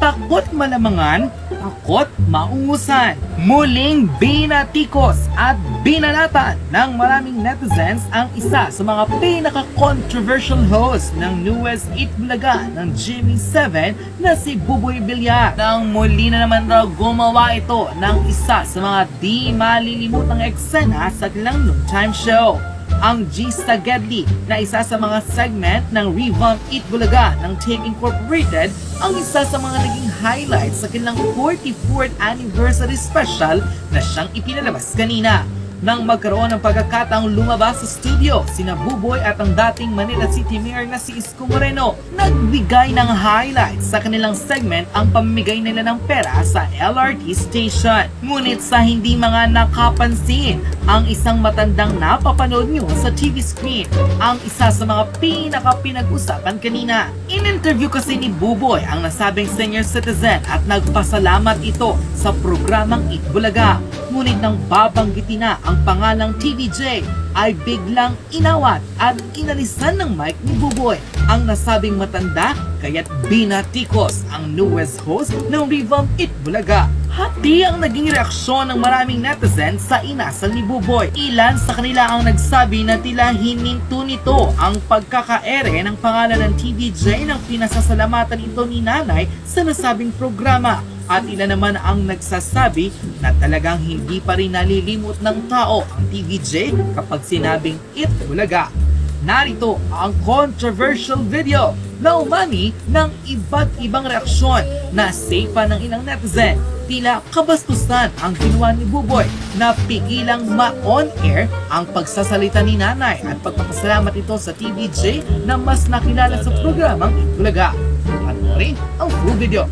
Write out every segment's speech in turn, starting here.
Takot malamangan, takot maungusan. Muling binatikos at binanatan ng maraming netizens ang isa sa mga pinaka-controversial host ng newest Eat Bulaga ng Jimmy 7 na si Buboy Villar. Nang muli na naman raw gumawa ito ng isa sa mga di malilimutang eksena sa kanilang noontime show ang G Sagedli na isa sa mga segment ng Revamp Eat Bulaga ng Take Incorporated ang isa sa mga naging highlights sa kanilang 44th anniversary special na siyang ipinalabas kanina. Nang magkaroon ng pagkakataong lumabas sa studio, sina Buboy at ang dating Manila City Mayor na si Isko Moreno nagbigay ng highlights sa kanilang segment ang pamimigay nila ng pera sa LRT station. Ngunit sa hindi mga nakapansin, ang isang matandang napapanood nyo sa TV screen, ang isa sa mga pinaka-pinag-usapan kanina. In-interview kasi ni Buboy ang nasabing senior citizen at nagpasalamat ito sa programang Itbulaga. Ngunit nang babanggitin na ang pangalang TVJ, ay biglang inawat at inalisan ng mic ni Buboy ang nasabing matanda kaya't binatikos ang newest host ng Revamp It Bulaga. Hati ang naging reaksyon ng maraming netizens sa inasal ni Buboy. Ilan sa kanila ang nagsabi na tila hininto nito ang pagkakaere ng pangalan ng TVJ nang pinasasalamatan ito ni nanay sa nasabing programa. At ilan naman ang nagsasabi na talagang hindi pa rin nalilimot ng tao ang TVJ kapag sinabing It Bulaga. Narito ang controversial video na umani ng iba't ibang reaksyon na safe pa ng ilang netizen. Tila kabastusan ang ginawa ni Buboy na pigilang ma-on air ang pagsasalita ni nanay at pagpapasalamat ito sa TVJ na mas nakilala sa programang Bulaga. Panoorin ang full video.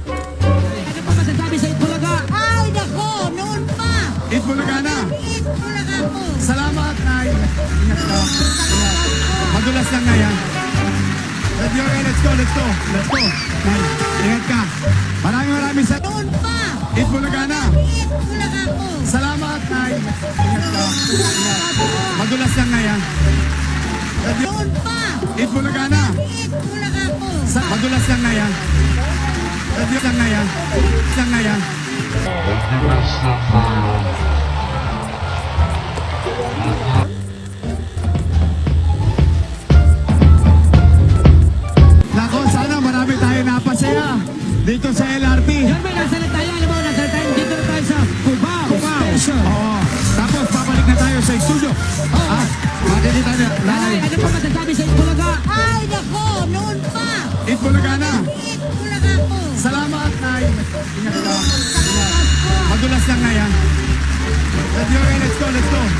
Madulas lang na yan. Let's go, okay, let's go, let's go. Let's go. Nay, ingat ka. Maraming maraming sa... Noon pa. Eat Bulaga na. Eat Bulaga po. Salamat, Nay. Ingat ka. Madulas lang na yan. Let's go. Noon pa. Eat Bulaga na. Eat Bulaga po. Sa... Madulas lang na yan. Let's go lang na yan. Lang na yan.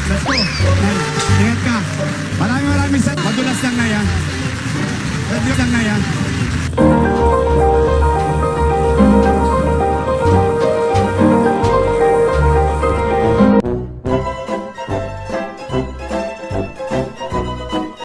Let's go. Ingat ka. Maraming maraming sa... Madulas lang na yan. Madulas lang na yan.